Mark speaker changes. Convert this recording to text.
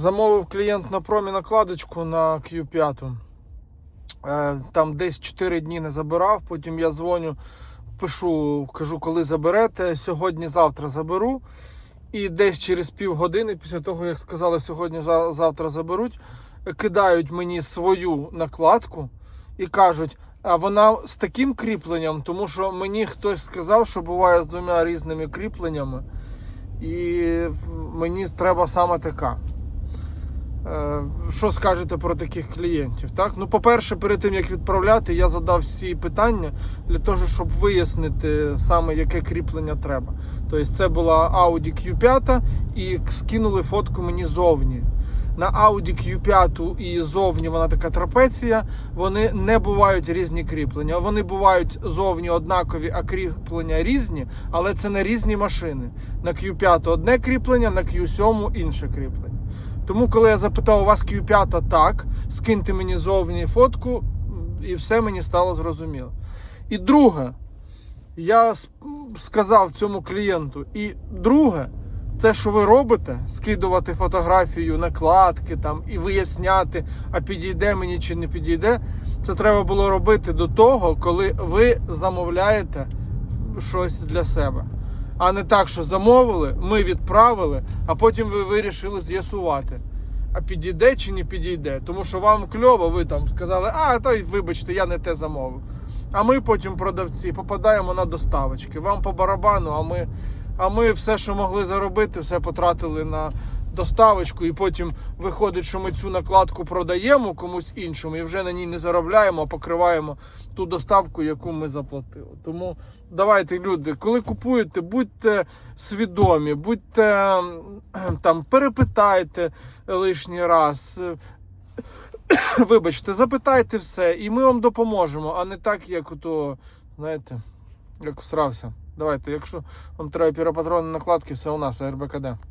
Speaker 1: Замовив клієнт на промі накладочку на Q5. Е, Там десь 4 дні не забирав. Потім я дзвоню, пишу, кажу, коли заберете. Сьогодні-завтра заберу. І десь через півгодини, після того, як сказали, сьогодні-завтра заберуть, кидають мені свою накладку і кажуть, а вона з таким кріпленням, тому що мені хтось сказав, що буває з двома різними кріпленнями, і мені треба саме така. Е, Що скажете про таких клієнтів? Так? Ну, по-перше, перед тим як відправляти, я задав всі питання для того, щоб вияснити саме яке кріплення треба. Тобто це була Audi Q5 і скинули фотку мені зовні. На Audi Q5 і зовні вона така трапеція. Вони не бувають різні кріплення. Вони бувають зовні однакові, а кріплення різні, але це не різні машини. На Q5 одне кріплення, на Q7 інше кріплення. Тому, коли я запитав у вас Q5 так, скиньте мені зовні фотку, і все мені стало зрозуміло. І друге, я сказав цьому клієнту, і друге, те, що ви робите, скидувати фотографію, накладки там і виясняти, а підійде мені чи не підійде, це треба було робити до того, коли ви замовляєте щось для себе. А не так, що замовили, ми відправили, а потім ви вирішили з'ясувати. А підійде чи не підійде. Тому що вам кльово, ви там сказали, а то й вибачте, я не те замовив. А ми потім, продавці, попадаємо на доставочки. Вам по барабану, а ми, а ми все, що могли заробити, все потратили на доставочку. І потім виходить, що ми цю накладку продаємо комусь іншому і вже на ній не заробляємо, а покриваємо ту доставку, яку ми заплатили. Тому давайте, люди, коли купуєте, будьте свідомі, будьте ем, там, перепитайте лишній раз. Вибачте, запитайте все, і ми вам допоможемо, а не так, як ото, знаєте, як всрався. Давайте, якщо вам треба піропатронні накладки, все у нас РБКД.